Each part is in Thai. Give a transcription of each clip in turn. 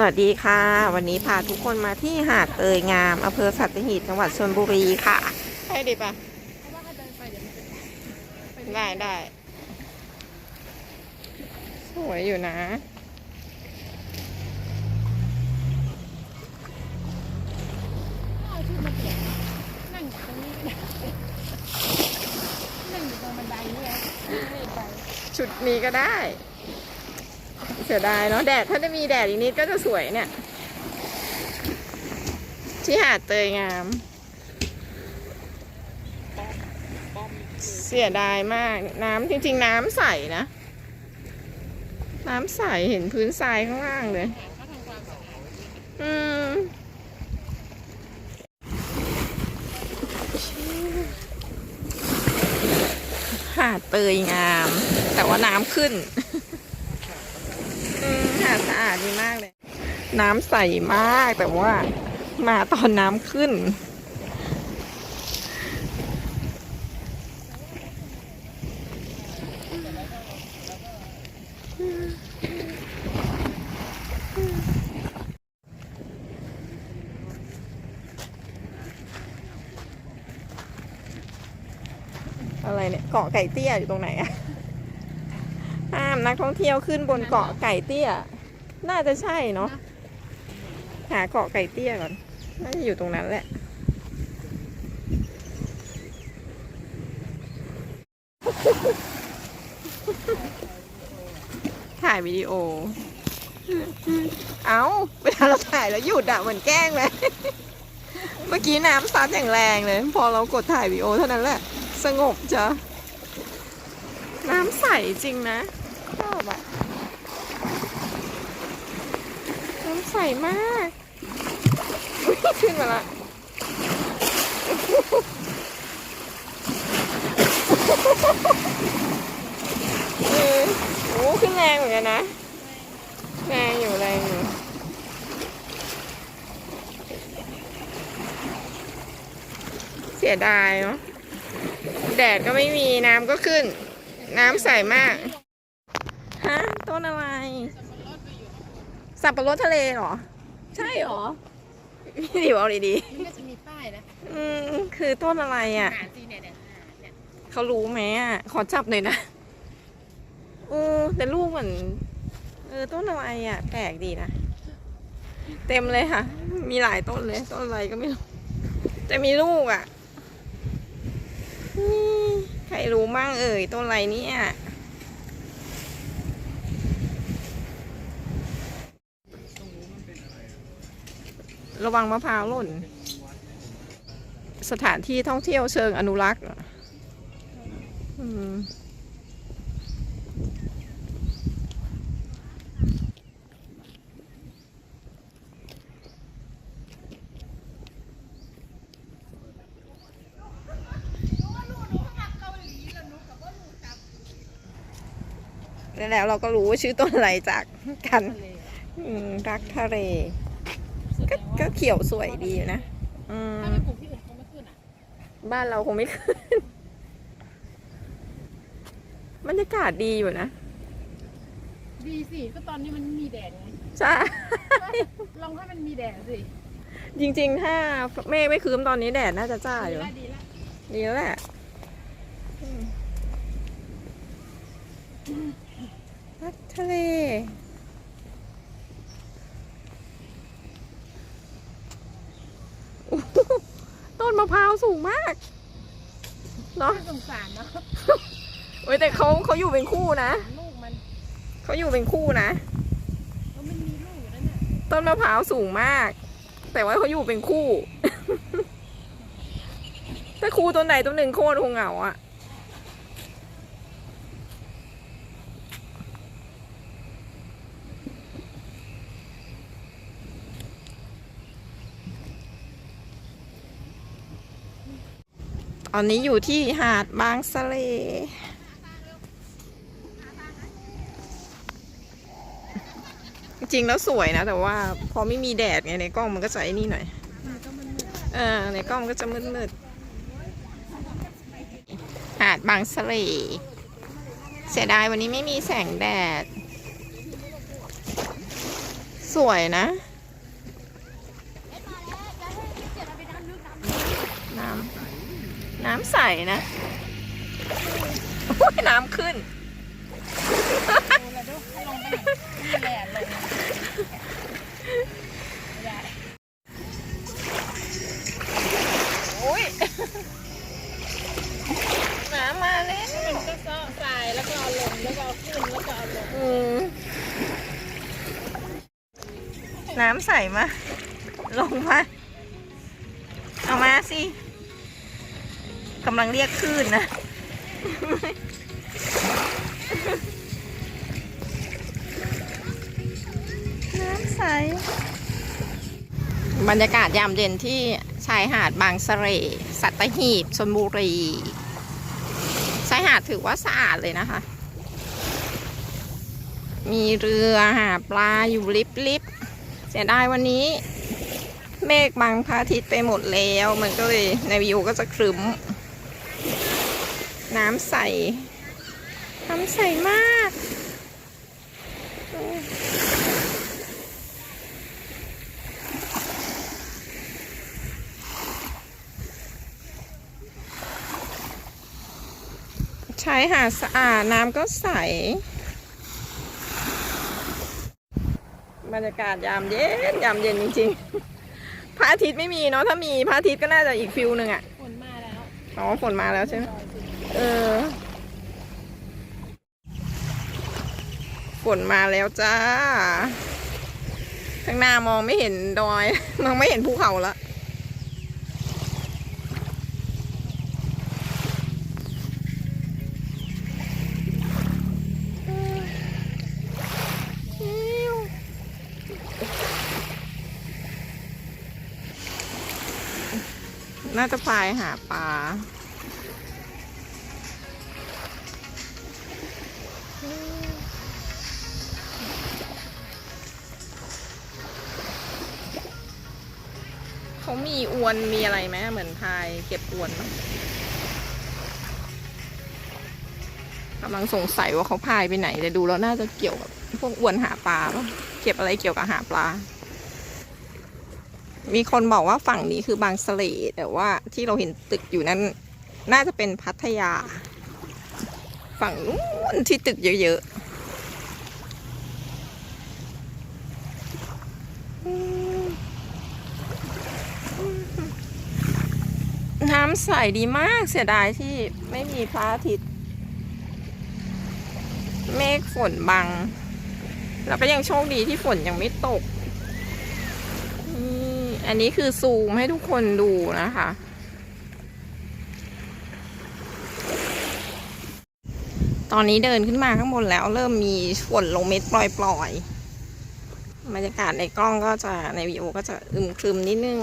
สวัสดีค่ะ วันนี้พาทุกคนมาที่หาดเตยงามอำเภอสัตหีบจังหวัดชลบุรีค่ะให้ดีปะได้ได้สวยอยู่นะเอาชื่อมาเขียนนั่งอยู่ตรงนี้ก็ได้นั่งอยู่ตรงบันไดนี่ไงไม่ไปชุดนี้ก็ได้ เสียดายเนาะแดดถ้าจะมีแดดอีกนิดก็จะสวยเนี่ย ที่หาดเตยงาม เสียดายมากน้ำจริง ๆ น้ำใสนะ น้ำใสเห็นพื้นทรายข้างล่างเลย อืมหาดเตยงาม แต่ว่าน้ำขึ้น สะอาดดีมากเลย น้ำใสมากแต่ว่ามาตอนน้ำขึ้น อะไรเนี่ยเกาะไก่เตี้ยอยู่ตรงไหนอะห้ามนักท่องเที่ยวขึ้นบนเกาะไก่เตี้ย น่าจะใช่เนาะหาเกาะไก่เตี้ยก่อน น่าจะอยู่ตรงนั้นแหละถ่ายวิดีโอ เอาเวลาเราถ่ายแล้วหยุดอะเหมือนแกล้งเลย เมื่อกี้น้ำซัดอย่างแรงเลย พอเรากดถ่ายวิดีโอเท่านั้นแหละ สงบจ้ะ น้ำใสจริงนะชอบอะ น้ำใสมากขึ้นมาละเออโอ้ขึ้นแรงเหมือนกันนะ แรงอยู่แรงอยู่เสียดายเนาะแดดก็ไม่มีน้ำก็ขึ้น น้ำใสมาก ฮะ ต้นอะไร สับปะรดทะเลเหรอ ใช่เหรอพี่ดิวเอาดีมันก็จะมีป้ายนะๆอืมคือต้นอะไรอะ หาซีเนี่ยเนี่ยหาเนี่ยเขารู้ไหมอะ ขอจับหน่อยนะเออแต่ลูกเหมือนเออต้นอะไรอะ แปลกดีนะ เต็มเลยค่ะ มีหลายต้นเลย ต้นอะไรก็ไม่รู้ แต่มีลูกอะนี่ใครรู้มั่งเอ่ย ต้นอะไรเนี่ย ระวังมะพร้าวหล่น สถานที่ท่องเที่ยวเชิงอนุรักษ์อืมแล้วเราก็รู้ว่าชื่อต้นอะไรจากกันรักทะเล ก็งว่าก็เขียวสวยดีอยู่นะอืมถ้าไม่ปลูกที่อื่นคงไม่ขึ้นอะบ้านเราคงไม่ขึ้นบรรยากาศดีอยู่นะ ดีสิก็ตอนนี้มันมีแดดไงใช่ ลองให้มันมีแดดสิจริงๆ ถ้าเมฆไม่คืมตอนนี้แดดน่าจะจ้าอดียู่ ละดีละดีแล้วแหละอืมรักทะเล โอ้โหต้น มะพร้าวสูงมากเนาะน่าสงสารเนาะเว้ยแต่เขาเขาอยู่เป็นคู่นะลูกมันเขาอยู่เป็นคู่นะเออมันมีลูกอยู่นั่นน่ะต้นมะพร้าวสูงมาก แต่ว่าเขาอยู่เป็นคู่ ถ้าคู่ต้นไหนต้นหนึ่งโค่นคงเหงาอะ ตอนนี้อยู่ที่หาดบางสะเล จริงแล้วสวยนะ แต่ว่าพอไม่มีแดดไงในกล้องมันก็จะไอ้นี่หน่อยเออในกล้องมันก็จะมืดๆหาดบางสะเล เสียดายวันนี้ไม่มีแสงแดด สวยนะ เอ็ดมาแล้วจะให้เสียเราไปดำลึกดำลึก น้ำน้ำใสนะน้ำขึ้นน้ำมาแล้วมันก็ซ้อทรายแล้วก็เอาลงแล้วก็เอาขึ้นแล้วก็เอาลงน้ำใสมา ลงมา เอามาสิ กำลังเรียกคลื่นนะ น้ำใส บรรยากาศยามเย็นที่ชายหาดบางสะเสร่สัตหีบชนบุรี ชายหาดถือว่าสะอาดเลยนะคะ มีเรือหาปลาอยู่ลิบลิบเสียดายวันนี้เมฆบังพระอาทิตย์ไปหมดแล้ว มันก็เลยในวิวก็จะครึ้ม น้ำใส น้ำใสมากโอ้ชายหาดสะอาด น้ำก็ใส บรรยากาศยามเย็น ยามเย็นจริงๆ พระอาทิตย์ไม่มีเนาะ ถ้ามีพระอาทิตย์ก็น่าจะอีกฟิลหนึ่งอะฝนมาแล้ว อ๋อ ฝนมาแล้วใช่ไหมรอยสิ เออ ฝนมาแล้วจ้า ข้างหน้ามองไม่เห็นดอย มองไม่เห็นภูเขาละชิวน่าจะพายหาปลา เขามีอวนมีอะไรไหมเหมือนพายเก็บอวนกำลังสงสัยว่าเขาพายไปไหน แต่ดูแล้วน่าจะเกี่ยวกับพวกอวนหาปลาปะเก็บอะไรเกี่ยวกับหาปลา มีคนบอกว่าฝั่งนี้คือบางสะเลแต่ว่าที่เราเห็นตึกอยู่นั้น น่าจะเป็นพัทยา ฝั่งนู้นที่ตึกเยอะๆอืม น้ำใสดีมากเสียดายที่ไม่มีพระอาทิตย์ เมฆฝนบัง แล้วก็ยังโชคดีที่ฝนยังไม่ตก นี่อันนี้คือซูมให้ทุกคนดูนะคะ ตอนนี้เดินขึ้นมาข้างบนแล้ว เริ่มมีฝนลงเม็ดปล่อยๆบรรยากาศในกล้องก็จะในวิดีโอก็จะอึมครึมนิดนึง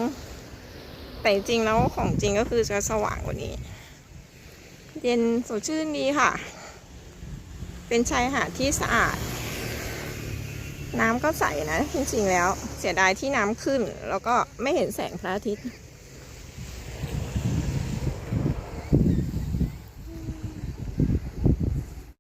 แต่จริงแล้วของจริงก็คือจะสว่างกว่านี้ เย็นสดชื่นดีค่ะ เป็นชายหาดที่สะอาด น้ำก็ใสนะจริงๆแล้ว เสียดายที่น้ำขึ้น แล้วก็ไม่เห็นแสงพระอาทิตย์